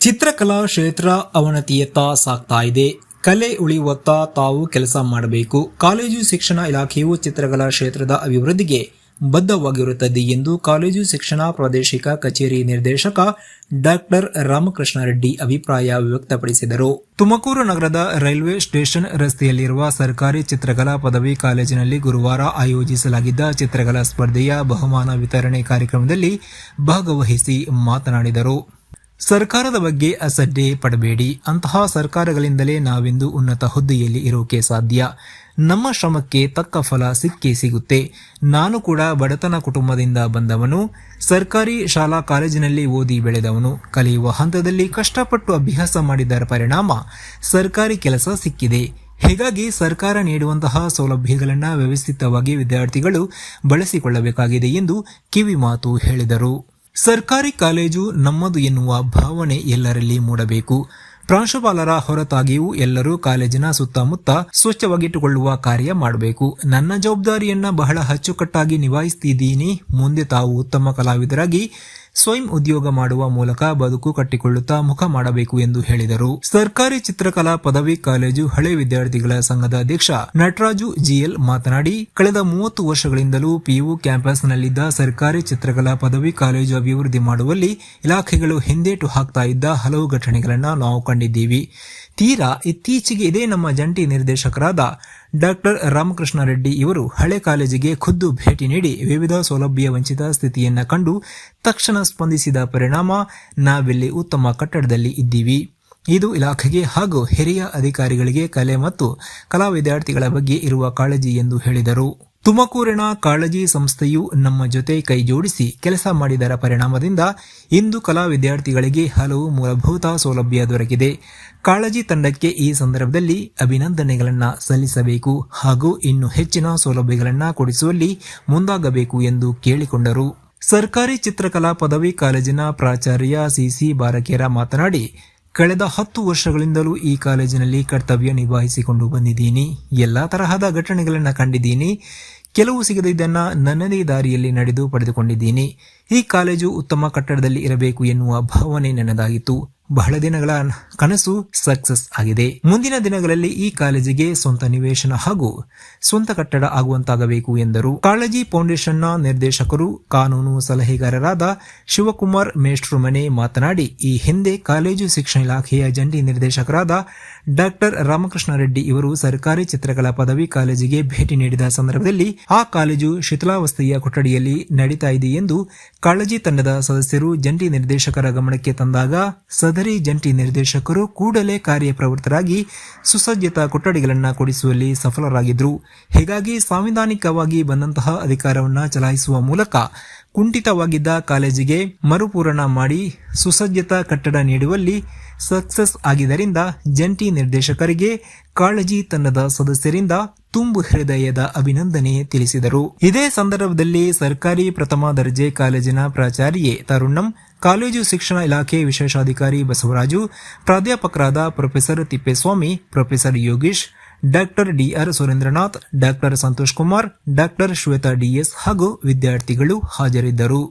ಚಿತ್ರಕಲಾ ಕ್ಷೇತ್ರ ಅವನತಿಯತ್ತ ಸಾಗ್ತಾ ಇದೆ. ಕಲೆ ಉಳಿಯುವತ್ತ ತಾವು ಕೆಲಸ ಮಾಡಬೇಕು. ಕಾಲೇಜು ಶಿಕ್ಷಣ ಇಲಾಖೆಯು ಚಿತ್ರಕಲಾ ಕ್ಷೇತ್ರದ ಅಭಿವೃದ್ಧಿಗೆ ಬದ್ಧವಾಗಿರುತ್ತದೆ ಎಂದು ಕಾಲೇಜು ಶಿಕ್ಷಣ ಪ್ರಾದೇಶಿಕ ಕಚೇರಿ ನಿರ್ದೇಶಕ ಡಾಕ್ಟರ್ ರಾಮಕೃಷ್ಣ ರೆಡ್ಡಿ ಅಭಿಪ್ರಾಯ ವ್ಯಕ್ತಪಡಿಸಿದರು. ತುಮಕೂರು ನಗರದ ರೈಲ್ವೆ ಸ್ಟೇಷನ್ ರಸ್ತೆಯಲ್ಲಿರುವ ಸರ್ಕಾರಿ ಚಿತ್ರಕಲಾ ಪದವಿ ಕಾಲೇಜಿನಲ್ಲಿ ಗುರುವಾರ ಆಯೋಜಿಸಲಾಗಿದ್ದ ಚಿತ್ರಕಲಾ ಸ್ಪರ್ಧೆಯ ಬಹುಮಾನ ವಿತರಣೆ ಕಾರ್ಯಕ್ರಮದಲ್ಲಿ ಭಾಗವಹಿಸಿ ಮಾತನಾಡಿದರು. ಸರ್ಕಾರದ ಬಗ್ಗೆ ಅಸಡ್ಡೆ ಪಡಬೇಡಿ. ಅಂತಹ ಸರ್ಕಾರಗಳಿಂದಲೇ ನಾವೆಂದು ಉನ್ನತ ಹುದ್ದೆಯಲ್ಲಿ ಇರೋಕೆ ಸಾಧ್ಯ. ನಮ್ಮ ಶ್ರಮಕ್ಕೆ ತಕ್ಕ ಫಲ ಸಿಕ್ಕೇ ಸಿಗುತ್ತೆ. ನಾನು ಕೂಡ ಬಡತನ ಕುಟುಂಬದಿಂದ ಬಂದವನು. ಸರ್ಕಾರಿ ಶಾಲಾ ಕಾಲೇಜಿನಲ್ಲಿ ಓದಿ ಬೆಳೆದವನು. ಕಲಿಯುವ ಹಂತದಲ್ಲಿ ಕಷ್ಟಪಟ್ಟು ಅಭ್ಯಾಸ ಮಾಡಿದರ ಪರಿಣಾಮ ಸರ್ಕಾರಿ ಕೆಲಸ ಸಿಕ್ಕಿದೆ. ಹೀಗಾಗಿ ಸರ್ಕಾರ ನೀಡುವಂತಹ ಸೌಲಭ್ಯಗಳನ್ನು ವ್ಯವಸ್ಥಿತವಾಗಿ ವಿದ್ಯಾರ್ಥಿಗಳು ಬಳಸಿಕೊಳ್ಳಬೇಕಾಗಿದೆ ಎಂದು ಕಿವಿಮಾತು ಹೇಳಿದರು. ಸರ್ಕಾರಿ ಕಾಲೇಜು ನಮ್ಮದು ಎನ್ನುವ ಭಾವನೆ ಎಲ್ಲರಲ್ಲಿ ಮೂಡಬೇಕು. ಪ್ರಾಂಶುಪಾಲರ ಹೊರತಾಗಿಯೂ ಎಲ್ಲರೂ ಕಾಲೇಜಿನ ಸುತ್ತಮುತ್ತ ಸ್ವಚ್ಛವಾಗಿಟ್ಟುಕೊಳ್ಳುವ ಕಾರ್ಯ ಮಾಡಬೇಕು. ನನ್ನ ಜವಾಬ್ದಾರಿಯನ್ನ ಬಹಳ ಅಚ್ಚುಕಟ್ಟಾಗಿ ನಿಭಾಯಿಸ್ತಿದ್ದೀನಿ. ಮುಂದೆ ತಾವು ಉತ್ತಮ ಕಲಾವಿದರಾಗಿ ಸ್ವಯಂ ಉದ್ಯೋಗ ಮಾಡುವ ಮೂಲಕ ಬದುಕು ಕಟ್ಟಿಕೊಳ್ಳುತ್ತಾ ಮುಖ ಮಾಡಬೇಕು ಎಂದು ಹೇಳಿದರು. ಸರ್ಕಾರಿ ಚಿತ್ರಕಲಾ ಪದವಿ ಕಾಲೇಜು ಹಳೆ ವಿದ್ಯಾರ್ಥಿಗಳ ಸಂಘದ ಅಧ್ಯಕ್ಷ ನಟರಾಜು ಜಿಎಲ್ ಮಾತನಾಡಿ, ಕಳೆದ ಮೂವತ್ತು ವರ್ಷಗಳಿಂದಲೂ ಪಿಯು ಕ್ಯಾಂಪಸ್ನಲ್ಲಿದ್ದ ಸರ್ಕಾರಿ ಚಿತ್ರಕಲಾ ಪದವಿ ಕಾಲೇಜು ಅಭಿವೃದ್ಧಿ ಮಾಡುವಲ್ಲಿ ಇಲಾಖೆಗಳು ಹಿಂದೇಟು ಹಾಕ್ತಾ ಇದ್ದ ಹಲವು ಘಟನೆಗಳನ್ನು ನಾವು ಕಂಡಿದ್ದೀವಿ. ತೀರಾ ಇತ್ತೀಚೆಗೆ ಇದೇ ನಮ್ಮ ಜಂಟಿ ನಿರ್ದೇಶಕರಾದ ಡಾಕ್ಟರ್ ರಾಮಕೃಷ್ಣ ರೆಡ್ಡಿ ಇವರು ಹಳೆ ಕಾಲೇಜಿಗೆ ಖುದ್ದು ಭೇಟಿ ನೀಡಿ ವಿವಿಧ ಸೌಲಭ್ಯ ವಂಚಿತ ಸ್ಥಿತಿಯನ್ನು ಕಂಡು ತಕ್ಷಣ ಸ್ಪಂದಿಸಿದ ಪರಿಣಾಮ ನಾವಿಲ್ಲಿ ಉತ್ತಮ ಕಟ್ಟಡದಲ್ಲಿ ಇದ್ದೀವಿ. ಇದು ಇಲಾಖೆಗೆ ಹಾಗೂ ಹಿರಿಯ ಅಧಿಕಾರಿಗಳಿಗೆ ಕಲೆ ಮತ್ತು ಕಲಾ ವಿದ್ಯಾರ್ಥಿಗಳ ಬಗ್ಗೆ ಇರುವ ಕಾಳಜಿ ಎಂದು ಹೇಳಿದರು. ತುಮಕೂರಿನ ಕಾಳಜಿ ಸಂಸ್ಥೆಯು ನಮ್ಮ ಜೊತೆ ಕೈಜೋಡಿಸಿ ಕೆಲಸ ಮಾಡಿದರ ಪರಿಣಾಮದಿಂದ ಇಂದು ಕಲಾ ವಿದ್ಯಾರ್ಥಿಗಳಿಗೆ ಹಲವು ಮೂಲಭೂತ ಸೌಲಭ್ಯ ದೊರಕಿದೆ. ಕಾಳಜಿ ತಂಡಕ್ಕೆ ಈ ಸಂದರ್ಭದಲ್ಲಿ ಅಭಿನಂದನೆಗಳನ್ನು ಸಲ್ಲಿಸಬೇಕು ಹಾಗೂ ಇನ್ನು ಹೆಚ್ಚಿನ ಸೌಲಭ್ಯಗಳನ್ನು ಕೊಡಿಸುವಲ್ಲಿ ಮುಂದಾಗಬೇಕು ಎಂದು ಕೇಳಿಕೊಂಡರು. ಸರ್ಕಾರಿ ಚಿತ್ರಕಲಾ ಪದವಿ ಕಾಲೇಜಿನ ಪ್ರಾಚಾರ್ಯ ಸಿಸಿ ಬಾರಕೇರ ಮಾತನಾಡಿ, ಕಳೆದ ಹತ್ತು ವರ್ಷಗಳಿಂದಲೂ ಈ ಕಾಲೇಜಿನಲ್ಲಿ ಕರ್ತವ್ಯ ನಿಭಾಯಿಸಿಕೊಂಡು ಬಂದಿದ್ದೀನಿ. ಎಲ್ಲ ತರಹದ ಘಟನೆಗಳನ್ನು ಕಂಡಿದ್ದೀನಿ. ಕೆಲವು ಸಿಗದಿದ್ದನ್ನ ನನ್ನದೇ ದಾರಿಯಲ್ಲಿ ನಡೆದು ಪಡೆದುಕೊಂಡಿದ್ದೀನಿ. ಈ ಕಾಲೇಜು ಉತ್ತಮ ಕಟ್ಟಡದಲ್ಲಿ ಇರಬೇಕು ಎನ್ನುವ ಭಾವನೆ ನನ್ನದಾಗಿತ್ತು. ಬಹಳ ದಿನಗಳ ಕನಸು ಸಕ್ಸಸ್ ಆಗಿದೆ. ಮುಂದಿನ ದಿನಗಳಲ್ಲಿ ಈ ಕಾಲೇಜಿಗೆ ಸ್ವಂತ ನಿವೇಶನ ಹಾಗೂ ಸ್ವಂತ ಕಟ್ಟಡ ಆಗುವಂತಾಗಬೇಕು ಎಂದರು. ಕಾಳಜಿ ಫೌಂಡೇಶನ್ನ ನಿರ್ದೇಶಕರು, ಕಾನೂನು ಸಲಹೆಗಾರರಾದ ಶಿವಕುಮಾರ್ ಮೇಷ್ಟ್ರುಮನೆ ಮಾತನಾಡಿ, ಈ ಹಿಂದೆ ಕಾಲೇಜು ಶಿಕ್ಷಣ ಇಲಾಖೆಯ ಜಂಟಿ ನಿರ್ದೇಶಕರಾದ ಡಾಕ್ಟರ್ ರಾಮಕೃಷ್ಣ ರೆಡ್ಡಿ ಇವರು ಸರ್ಕಾರಿ ಚಿತ್ರಕಲಾ ಪದವಿ ಕಾಲೇಜಿಗೆ ಭೇಟಿ ನೀಡಿದ ಸಂದರ್ಭದಲ್ಲಿ, ಆ ಕಾಲೇಜು ಶಿಥಿಲಾವಸ್ಥೆಯ ಕೊಠಡಿಯಲ್ಲಿ ನಡೀತಾ ಇದೆ ಎಂದು ಕಾಳಜಿ ತಂಡದ ಸದಸ್ಯರು ಜಂಟಿ ನಿರ್ದೇಶಕರ ಗಮನಕ್ಕೆ ತಂದಾಗ ಸದರಿ ಜಂಟಿ ನಿರ್ದೇಶಕರು ಕೂಡಲೇ ಕಾರ್ಯಪ್ರವೃತ್ತರಾಗಿ ಸುಸಜ್ಜಿತ ಕೊಠಡಿಗಳನ್ನು ಕೊಡಿಸುವಲ್ಲಿ ಸಫಲರಾಗಿದ್ದರು ಹೀಗಾಗಿ ಸಾಂವಿಧಾನಿಕವಾಗಿ ಬಂದಂತಹ ಅಧಿಕಾರವನ್ನು ಚಲಾಯಿಸುವ ಮೂಲಕ ಕುಂಠಿತವಾಗಿದ್ದ ಕಾಲೇಜಿಗೆ ಮರುಪೂರಣ ಮಾಡಿ ಸುಸಜ್ಜಿತ ಕಟ್ಟಡ ನೀಡುವಲ್ಲಿ ಸಕ್ಸಸ್ ಆಗಿದ್ದರಿಂದ ಜಂಟಿ ನಿರ್ದೇಶಕರಿಗೆ ಕಾಳಜಿ ತಂಡದ ಸದಸ್ಯರಿಂದ ತುಂಬು ಹೃದಯದ ಅಭಿನಂದನೆ ತಿಳಿಸಿದರು. ಇದೇ ಸಂದರ್ಭದಲ್ಲಿ ಸರ್ಕಾರಿ ಪ್ರಥಮ ದರ್ಜೆ ಕಾಲೇಜಿನ ಪ್ರಾಚಾರ್ಯೆ ತರುಣಂ ಕಾಲೇಜು ಶಿಕ್ಷಣ ಇಲಾಖೆ ವಿಶೇಷಾಧಿಕಾರಿ ಬಸವರಾಜು, ಪ್ರಾಧ್ಯಾಪಕರಾದ professor Thippeswamy, professor Yogish, doctor D R Surendranath, doctor Santosh Kumar, doctor Shwetha D S ಹಾಗೂ ವಿದ್ಯಾರ್ಥಿಗಳು ಹಾಜರಿದ್ದರು.